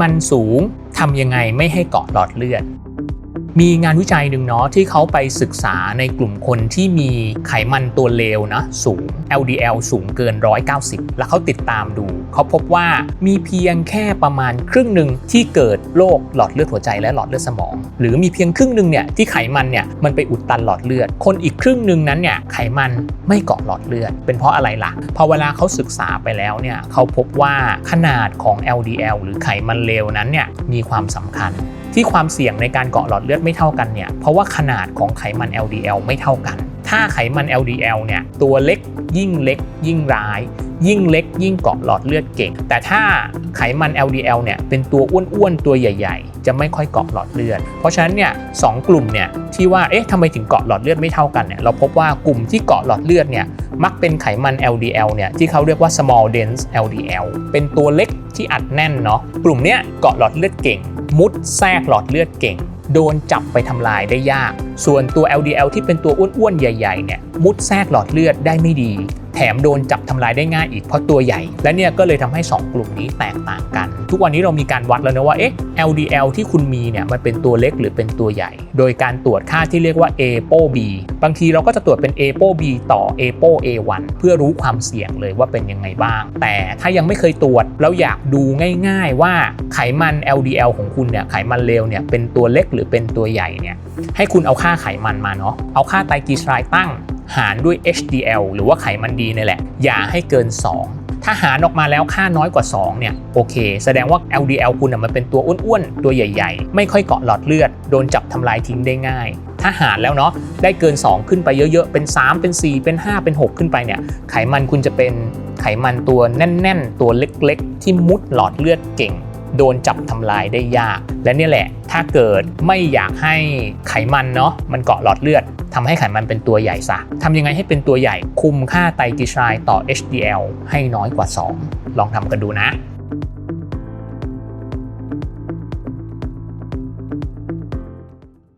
มันสูงทำยังไงไม่ให้เกาะหลอดเลือด มีงานวิจัยหนึ่งเนาะที่เขาไปศึกษาในกลุ่มคนที่มีไขมันตัวเลวนะสูง LDL สูงเกิน 190 แล้วเขาติดตามดู เขาพบว่ามีเพียงแค่ประมาณครึ่งหนึ่งที่เกิดโรคหลอดเลือดหัวใจและหลอดเลือดสมอง หรือมีเพียงครึ่งหนึ่งเนี่ยที่ไขมันเนี่ยมันไปอุดตันหลอดเลือด คนอีกครึ่งหนึ่งนั้นเนี่ยไขมันไม่เกาะหลอดเลือด เป็นเพราะอะไรล่ะพอเวลาเขาศึกษาไปแล้วเนี่ยเขาพบว่าขนาดของ LDL หรือไขมันเลวนั้นเนี่ยมีความสำคัญที่ความเสี่ยงในการเกาะหลอดเลือดไม่เท่ากันเนี่ยเพราะว่าขนาดของไขมัน LDL ไม่เท่ากัน ถ้าไขมัน LDL เนี่ยตัวเล็กยิ่งเล็ก ยิ่งร้าย ยิ่งเล็ก ยิ่งเกาะหลอดเลือดเก่ง แต่ถ้าไขมัน LDL เนี่ยเป็นตัวอ้วนๆตัวใหญ่ ๆ จะไม่ค่อยเกาะหลอดเลือด เพราะฉะนั้นเนี่ยสองกลุ่มเนี่ยที่ว่าเอ๊ะทำไมถึงเกาะหลอดเลือดไม่เท่ากันเนี่ยเราพบว่ากลุ่มที่เกาะหลอดเลือดเนี่ยมักเป็นไขมัน LDL เนี่ยที่เขาเรียกว่า small dense LDL เป็นตัวเล็กที่อัดแน่นเนาะกลุ่มเนี้ยเกาะหลอดเลือดเก่ง มุดแทรกหลอดเลือดเก่ง โดนจับไปทำลายได้ยาก ส่วนตัว LDL ที่เป็นตัวอ้วนๆ ใหญ่ๆ เนี่ย มุดแทรกหลอดเลือดได้ไม่ดี มโดนจับทำลายได้ง่ายอีกเพราะตัวใหญ่ และเนี่ยก็เลยทำให้ 2 กลุ่มนี้แตกต่างกัน ทุกวันนี้เรามีการวัดแล้วนะว่าเอ๊ะ LDL ที่คุณมีเนี่ยมันเป็นตัวเล็กหรือเป็นตัวใหญ่ โดยการตรวจค่าที่เรียกว่า ApoB บางทีเราก็จะตรวจเป็น ApoB ต่อ ApoA1 เพื่อรู้ความเสี่ยงเลยว่าเป็นยังไงบ้าง แต่ถ้ายังไม่เคยตรวจแล้วอยากดูง่าย ๆ ว่าไขมัน LDL ของคุณเนี่ยไขมันเลวเนี่ยเป็นตัวเล็กหรือเป็นตัวใหญ่เนี่ยให้คุณเอาค่าไขมันมาเนาะเอาค่าไตรกลีเซอไรด์ตั้ง หารด้วย HDL หรือว่าไขมันดีนี่แหละ อย่าให้เกิน 2 ถ้าหารออกมาแล้วค่าน้อยกว่า 2 เนี่ย โอเค แสดงว่า LDL คุณมันเป็นตัวอ้วนๆ ตัวใหญ่ๆ ไม่ค่อยเกาะหลอดเลือด โดนจับทำลายทิ้งได้ง่าย ถ้าหารแล้วเนาะได้เกิน 2 ขึ้นไปเยอะๆ เป็น 3 เป็น 4 เป็น 5 เป็น 6 ขึ้นไปเนี่ย ไขมันคุณจะเป็นไขมันตัวแน่น ๆ ตัวเล็กๆ ที่มุดหลอดเลือดเก่งโดนจับทำลายได้ยาก และนี่แหละ ถ้าเกิดไม่อยากให้ไขมันเนาะมันเกาะหลอดเลือด ทำให้ไขมันเป็นตัวใหญ่ซะทำยังไงให้เป็นตัวใหญ่คุมค่าไตรกลีเซอไรด์ต่อ HDL ให้น้อยกว่า 2 ลองทำกันดูนะ